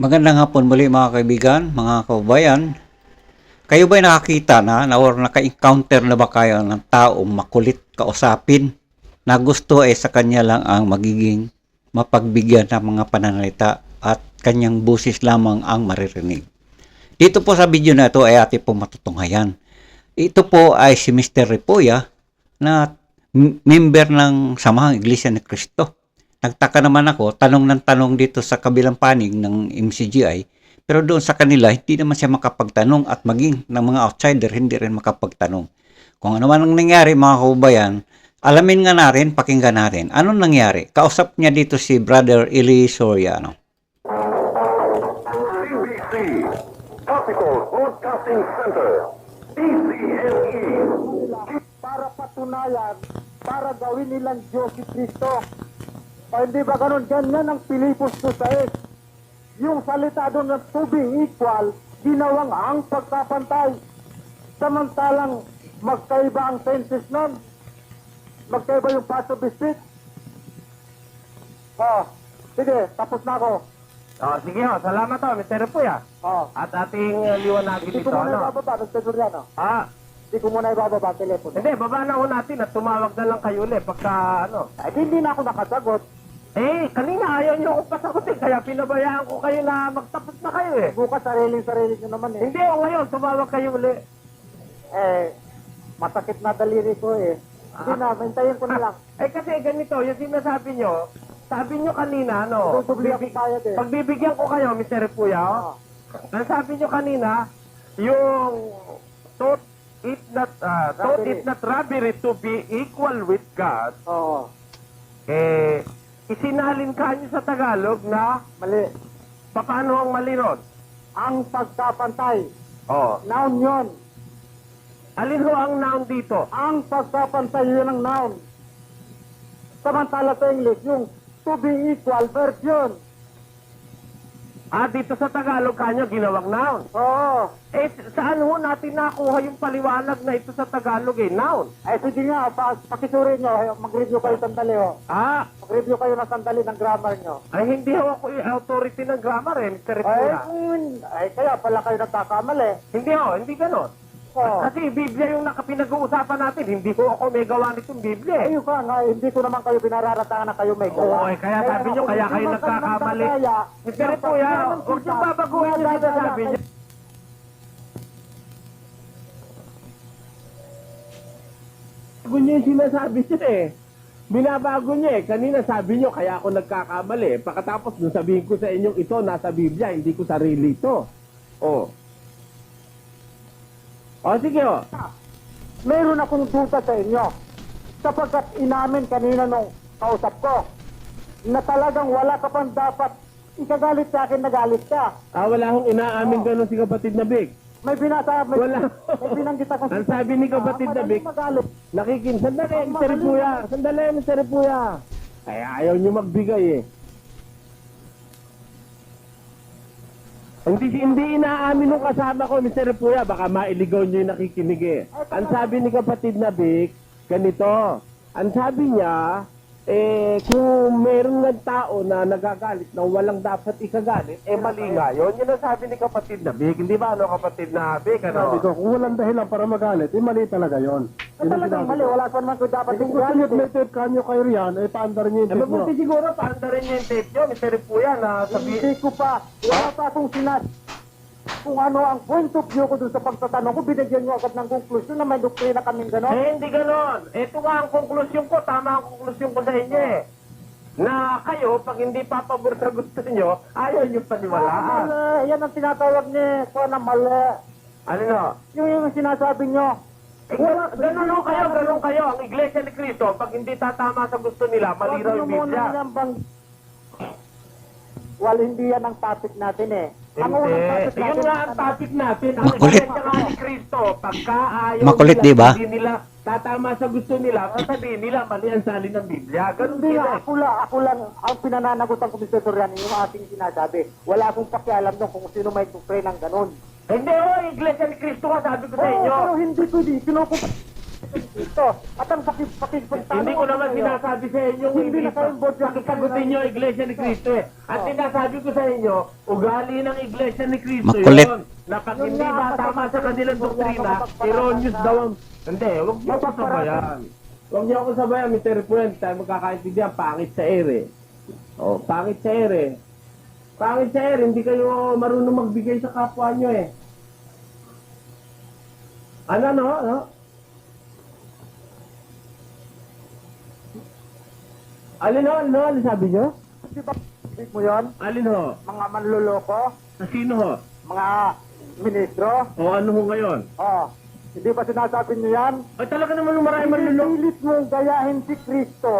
Magandang hapon muli mga kaibigan, mga kababayan. Kayo ba'y nakakita na, na or naka-encounter na ba kayo ng taong makulit kausapin na gusto ay sa kanya lang ang magiging mapagbigyan ng mga pananalita at kanyang busis lamang ang maririnig. Dito po sa video na ito ay ating pong matutunghayan. Ito po ay si Mr. Repoya na member ng Samahang Iglesia ni Cristo. Nagtaka naman ako, tanong ng tanong dito sa kabilang panig ng MCGI, pero doon sa kanila, hindi naman siya makapagtanong at maging ng mga outsider, hindi rin makapagtanong. Kung ano man ang nangyari mga kababayan, alamin nga natin, pakinggan natin. Anong nangyari? Kausap niya dito si Brother Eli Soriano. CBC, Tropical Broadcasting Center, DCME, para patunayan, para gawin nilang Diyos si Kristo. O hindi ba ganun? Ganyan ang Pilipos 2.6. Yung salita doon ng to be equal, ginawang ang pagkapantay. Samantalang magkaiba ang tenses nun. Magkaiba yung past of speech. Oh, sige, tapos na ako. Oh, sige ho, salamat ho, Mr. Puya. Oh, At ating uh, liwanagin hindi dito, ko muna ano? ibababa, Mr. Soriano. Ah, Hindi ko muna ibababa ang telepono. hindi, baba na ho natin at tumawag na lang kayo ulit pagka, ano. Ay, hindi na ako nakasagot. Eh, kanina ayaw niyo akong pasagutin, kaya pinabayaan ko kayo na magtapos na kayo eh. Bukas sariling-sarili nyo naman eh. Hindi ho, ngayon, tumawag kayo ulit. Eh, masakit na daliri ko eh. Hindi na, maintayin ko na lang. Eh, kasi ganito, yung sinasabi niyo, sabi niyo kanina, ano, Tutubli ako eh. pagbibigyan ko kayo, Mr. Puya, oh, ang sabi niyo kanina, yung thought it not, uh, thought it not robbery to be equal with God, Oo, eh, isinalin ka niyo sa Tagalog na mali. paano ang mali ron? Ang pagkapantay, Oh. noun yun. Alin ho ang noun dito? Ang pagkapantay yun ang noun. Samantala sa English, yung to be equal, verb yun. Ah, dito sa Tagalog kanyo ginawang noun. Oo. Eh, saan ho natin nakuha yung paliwanag na ito sa Tagalog eh, noun? Eh, sige nga, pa, pakisuri nyo, mag-review kayo sandali oh. Ah, Mag-review kayo ng sandali ng grammar nyo. ay hindi ho ako yung authority ng grammar eh, Mr. Ay, mm, ay, kaya pala kayo nagkakamali. Hindi ho, hindi ganon. Oo. Kasi Biblia yung nakapinag-uusapan natin, hindi ko ako may gawa nitong Biblia eh. Ayun ka nga, hindi ko naman kayo binararatangan na kayo may Oo, eh, kaya sabi nyo, kaya kayo nagkakamali. nagkakaya, Mr. Ripura, huwag nyo babaguhin yung sinasabi nyo. Bago nyo yung sinasabi nyo eh. Binabago nyo eh. Kanina sabi nyo, kaya ako nagkakamali. Pagkatapos nung sabihin ko sa inyong ito, nasa Biblia, hindi ko sarili ito. Oh. O sige oh. Meron akong duda sa inyo. Sapagkat inamin kanina nung kausap ko, na talagang wala ka pang dapat ikagalit sa akin, nagalit ka. Ah, wala akong inaamin ganun si kapatid na Big. May binasa, may, Wala. may binanggit ako. Ang sabi ni kapatid na Big, Magalit. nakikin. Sandali, Mr. Puya. Sandali, Mr. Puya. Ay, ayaw nyo magbigay eh. Hindi, hindi inaamin nung kasama ko, Mr. Puya. Baka mailigaw nyo yung nakikinig eh. Ang sabi ni kapatid na Big, ganito. Ang sabi niya, eh, kung meron ng tao na nagagalit na walang dapat ikagalit, eh mali nga yun. Yun ang sabi ni kapatid na Big. Hindi ba ano kapatid na Big? Ano? Sabi ko, kung walang dahilan para magalit, eh mali talaga yon. Na talagang mali, wala pa naman ko dapat Eh, kung gusto niyo igalit. may tape kanyo kayo riyan, eh paandar niyo yung Eh, tape mo. mabuti siguro, paandarin niyo yung tape niyo, Mr. Puya, na sabi... Hindi ko pa, wala pa akong sinas. Kung ano ang point of view ko dun sa pagtatanong ko, binigyan nyo agad ng conclusion na may doktrina kaming gano'n. Eh, hindi ganon. Ito nga ang konklusyon ko, tama ang konklusyon ko sa inyo eh. Na kayo, pag hindi papabor sa gusto niyo, ayaw niyo Ah, paniwalaan. mali. Yan ang tinatawag ni ko na mali. Ano no? Yung yung sinasabi nyo. Eh, ganon ho kayo, ganon kayo. Ang Iglesia ni Cristo, pag hindi tatama sa gusto nila, mali raw yung nyo Biblia. Well, hindi yan ang topic natin eh. Ang Hindi. Yun nga ang topic natin. Ang Makulit. Nga ni Cristo, pagka ayaw Makulit, nila, di ba? hindi nila tatama sa gusto nila, sasabihin nila, mali ang salin ng Biblia. Ganon Hindi sila nga, eh. ako lang, ako lang, ang pinananagutan ko, Mr. Torian, yung ating sinasabi. Wala akong pakialam doon kung sino may doktrina ng ganun. Hindi oh, Iglesia ni Cristo nga sabi ko sa Oo, inyo. pero hindi ko di, kinukup... Ito, at ang pakip pakipagtanong Hindi ko naman sinasabi sa inyo Hindi na kayo board ng- Pagkagutin nyo Iglesia ni Cristo eh. At sinasabi ko sa inyo, ugali ng Iglesia ni Cristo Makulit. yun. Na pag hindi ba tama sa kanilang doktrina, erroneous daw ang... Hindi, huwag niyo ako sabayan. Huwag niyo ako sabayan, Mr. Puente. Tayo magkakaintindihan, pangit sa ere. Oh, pangit sa ere. Pangit sa ere, hindi kayo marunong magbigay sa kapwa nyo eh. Ano, no? Ano? Alin ho? Alin ho? Alin sabi nyo? Di ba, mo yun? Alin ho? Mga manluloko, Sa sino ho? mga ministro, O ano ho ngayon? oh, hindi ba sinasabi niyo yan? Ay talaga naman yung marami manluloko. Pinipilit mong gayahin si Kristo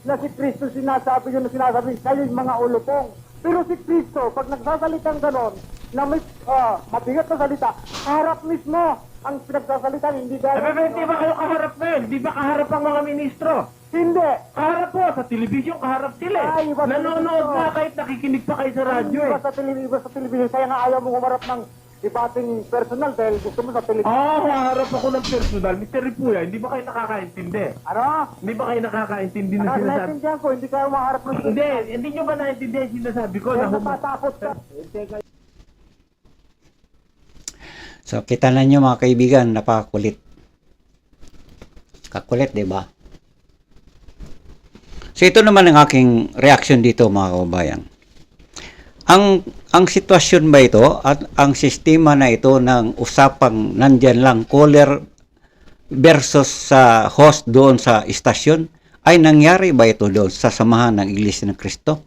na si Kristo sinasabi yun na sinasabi kayo yung mga ulupong. Pero si Kristo, pag nagsasalitang ganon, na may ah, mabigat na salita, harap mismo ang pinagsasalita, hindi Eh, gaya. pero hindi ba kayo kaharap ngayon? Di ba kaharap ang mga ministro? Hindi! Kaharap po, sa telebisyon kaharap sila eh. Ay, iba sa Nanonood telebisyon. nga kahit nakikinig pa kayo sa radyo Iba eh. sa television, iba sa television, kaya nga ayaw mo humarap ng debating personal dahil gusto mo sa television. Oo, oh, kaharap ako ng personal. Mr. Ripuya, hindi ba kayo nakakaintindi? Ano? Hindi ba kayo nakakaintindi na Ano, sinasabi? naintindihan ko, hindi kayo maharap ng Hindi, hindi nyo ba naintindihan yung sinasabi ko? Kaya Na hum- natatakot ka. So, kita na nyo mga kaibigan, napakakulit. Kakulit, di ba? So, ito naman ang aking reaction dito mga kababayan. Ang ang sitwasyon ba ito at ang sistema na ito ng usapang nandyan lang caller versus sa host doon sa istasyon ay nangyari ba ito doon sa samahan ng Iglesia ng Kristo?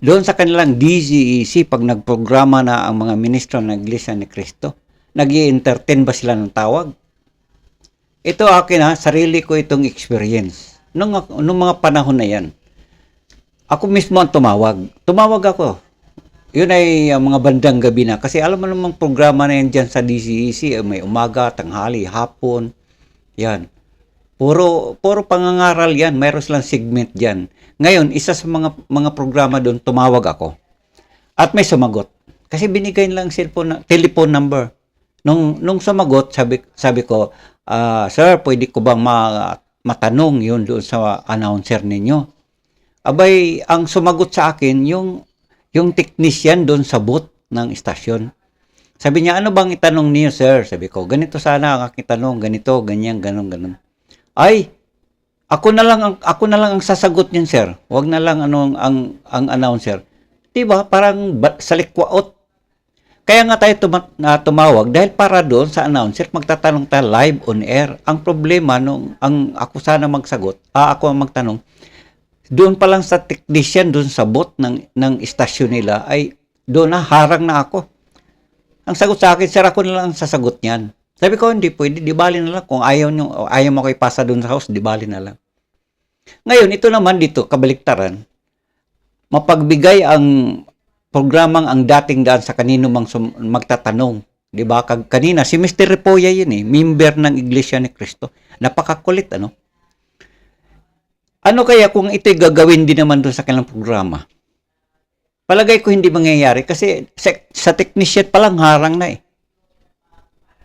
Doon sa kanilang DZEC pag nagprograma na ang mga ministro ng Iglesia ni Cristo, nag entertain ba sila ng tawag? Ito akin ha, sarili ko itong experience. Nung, nung mga panahon na yan, ako mismo ang tumawag. Tumawag ako. Yun ay uh, mga bandang gabi na. Kasi alam mo namang programa na yan dyan sa DCEC, eh, may umaga, tanghali, hapon. Yan. Puro, puro pangangaral yan. Mayroon silang segment dyan. Ngayon, isa sa mga, mga programa doon, tumawag ako. At may sumagot. Kasi binigay lang cellphone, telephone number. Nung, nung sumagot, sabi, sabi ko, ah, Sir, pwede ko bang ma, matanong yun doon sa announcer ninyo? Abay, ang sumagot sa akin, yung, yung technician doon sa booth ng istasyon. Sabi niya, ano bang itanong niyo, sir? Sabi ko, ganito sana ang aking tanong, ganito, ganyan, ganon, ganon. Ay, ako na lang ang ako na lang ang sasagot niyan, sir. Huwag na lang anong ang ang announcer. 'Di ba? Parang ba, salikwaot. Kaya nga tayo tuma- na tumawag dahil para doon sa announcer magtatanong tayo live on air. Ang problema nung ang ako sana magsagot, ah, ako ang magtanong. Doon pa lang sa technician doon sa booth ng ng istasyon nila ay doon na harang na ako. Ang sagot sa akin, sir, ako na lang ang sasagot niyan. Sabi ko, hindi pwede, di bali na lang. Kung ayaw, nyo, ayaw mo ko ipasa doon sa house, di bali na lang. Ngayon, ito naman dito, kabaliktaran, mapagbigay ang programang ang dating daan sa kanino mang magtatanong. Di ba? Kag kanina, si Mr. Repoya yun eh, member ng Iglesia ni Cristo. Napakakulit, ano? Ano kaya kung ito'y gagawin din naman doon sa kanilang programa? Palagay ko hindi mangyayari kasi sa, sa technician pa lang harang na eh.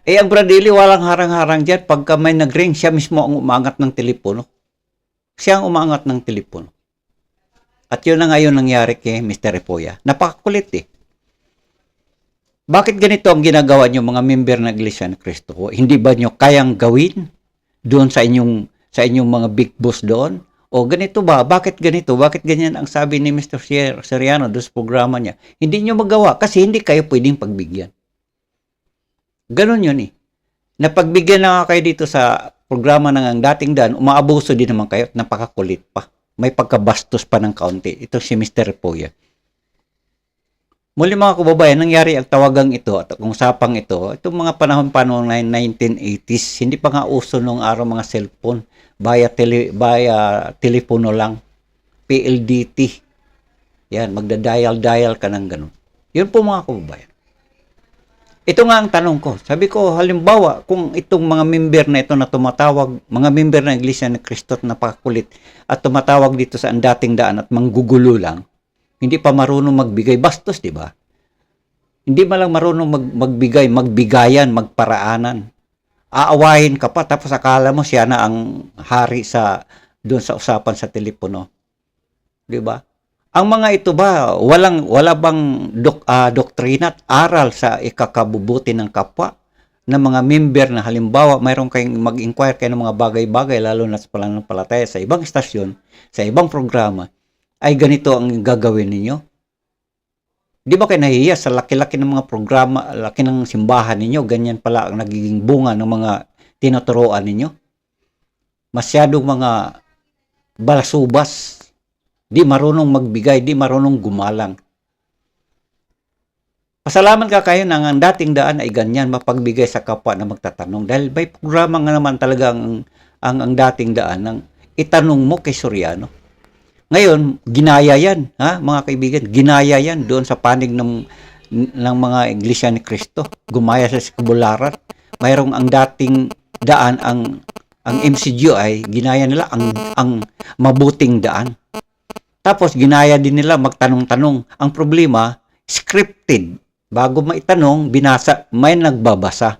Eh, ang Bradley, walang harang-harang dyan. Pagka may nag-ring, siya mismo ang umangat ng telepono. Siya ang umangat ng telepono. At yun na ngayon nangyari kay Mr. Repoya. Napakakulit eh. Bakit ganito ang ginagawa nyo mga member ng Iglesia ng Cristo? Hindi ba nyo kayang gawin doon sa inyong sa inyong mga big boss doon? O ganito ba? Bakit ganito? Bakit ganyan ang sabi ni Mr. Ser- Seriano doon sa programa niya? Hindi nyo magawa kasi hindi kayo pwedeng pagbigyan. Ganon yun eh. Napagbigyan na nga kayo dito sa programa ng ang dating daan, umaabuso din naman kayo at napakakulit pa. May pagkabastos pa ng kaunti. Ito si Mr. Repoya. Muli mga kababayan, nangyari ang tawagang ito at kung usapang ito, itong mga panahon pa noong 1980s, hindi pa nga uso noong araw mga cellphone, via, tele, via telepono lang, PLDT. Yan, magda-dial-dial ka ng ganun. Yun po mga kababayan. Ito nga ang tanong ko. Sabi ko, halimbawa, kung itong mga member na ito na tumatawag, mga member ng Iglesia ni Cristo at napakakulit at tumatawag dito sa ang dating daan at manggugulo lang, hindi pa marunong magbigay bastos, di ba? Hindi man lang marunong mag, magbigay, magbigayan, magparaanan. aawahin ka pa tapos akala mo siya na ang hari sa doon sa usapan sa telepono. 'Di ba? Ang mga ito ba walang wala bang dok, ah, doktrina at aral sa ikakabubuti ng kapwa ng mga member na halimbawa mayroon kayong mag-inquire kayo ng mga bagay-bagay lalo na sa pananampalataya sa ibang estasyon, sa ibang programa ay ganito ang gagawin ninyo. Di ba kayo nahihiya sa laki-laki ng mga programa, laki ng simbahan ninyo, ganyan pala ang nagiging bunga ng mga tinuturoan ninyo? Masyadong mga balasubas, di marunong magbigay, di marunong gumalang. Pasalamat ka kayo na ang dating daan ay ganyan, mapagbigay sa kapwa na magtatanong. Dahil may programa nga naman talaga ang, ang, ang dating daan ng itanong mo kay Soriano. Ngayon, ginaya yan, ha, mga kaibigan, ginaya yan doon sa panig ng, ng mga Iglesia ni Cristo. Gumaya sa Sikabularan. Mayroong ang dating daan, ang ang MCGO ay ginaya nila ang, ang mabuting daan. Tapos, ginaya din nila magtanong-tanong. Ang problema, scripted. Bago maitanong, binasa, may nagbabasa.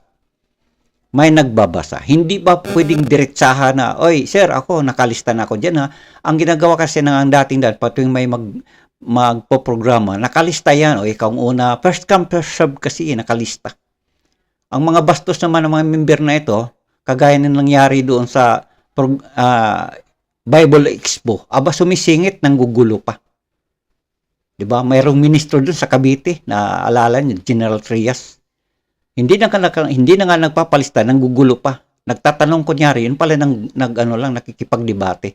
May nagbabasa. Hindi ba pwedeng diretsahan na, Oy, sir, ako, nakalista na ako dyan ha. Ang ginagawa kasi ng ang dating daan, patuwing may mag, magpo-programa, nakalista yan. O ikaw ang una, first come, first serve kasi, eh, nakalista. Ang mga bastos naman ng mga member na ito, kagaya ng nangyari doon sa ah, Bible Expo, aba sumisingit ng gugulo pa. 'Di ba? Mayroong ministro doon sa Cavite na alala niyo, General Trias. Hindi na naka- hindi na nga nagpapalista ng gugulo pa. Nagtatanong kunyari, yun pala nang nag ano lang nakikipagdebate.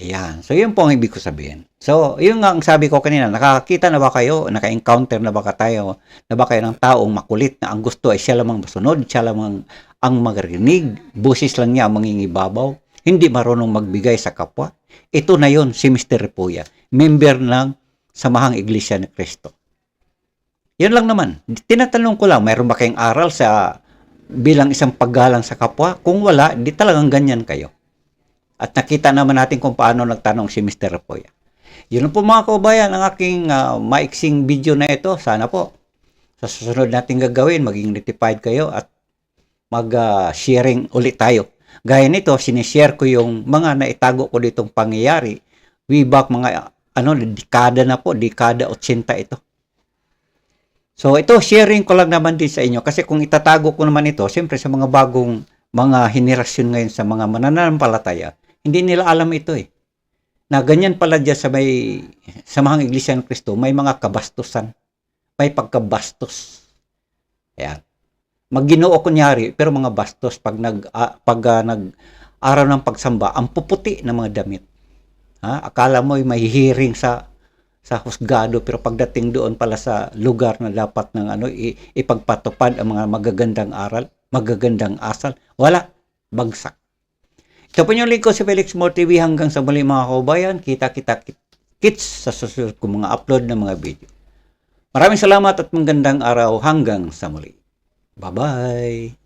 Ayan. So, yun po ang ibig ko sabihin. So, yun nga ang sabi ko kanina, nakakita na ba kayo, naka-encounter na ba ka tayo, na ba kayo ng taong makulit na ang gusto ay siya lamang masunod, siya lamang ang magrinig, busis lang niya ang mangingibabaw, hindi marunong magbigay sa kapwa. Ito na yon si Mr. Repuya, member ng Samahang Iglesia ni Cristo. Yan lang naman. Tinatanong ko lang, mayroon ba kayong aral sa bilang isang paggalang sa kapwa? Kung wala, di talagang ganyan kayo. At nakita naman natin kung paano nagtanong si Mr. Repoya. Yun po mga kaubayan ang aking ah, maiksing video na ito. Sana po sa susunod natin gagawin, maging notified kayo at mag-sharing ulit tayo. Gaya nito, sinishare ko yung mga naitago ko ditong pangyayari. Way back mga ano, dekada na po, dekada 80 ito. So ito, sharing ko lang naman din sa inyo kasi kung itatago ko naman ito, siyempre sa mga bagong mga henerasyon ngayon sa mga mananampalataya, hindi nila alam ito eh. Na ganyan pala dyan sa may sa mga iglesia ng Kristo, may mga kabastusan. May pagkabastos. Ayan. Magginoo kunyari, pero mga bastos pag nag ah, pag ah, nag araw ng pagsamba, ang puputi ng mga damit. Ha? Akala mo ay may sa sa husgado pero pagdating doon pala sa lugar na dapat ng ano ipagpatupad ang mga magagandang aral, magagandang asal, wala bagsak. Ito po yung lingkod si Felix More TV hanggang sa muli mga kaubayan. Kita-kita kits sa susunod kong mga upload ng mga video. Maraming salamat at magandang araw hanggang sa muli. Bye-bye!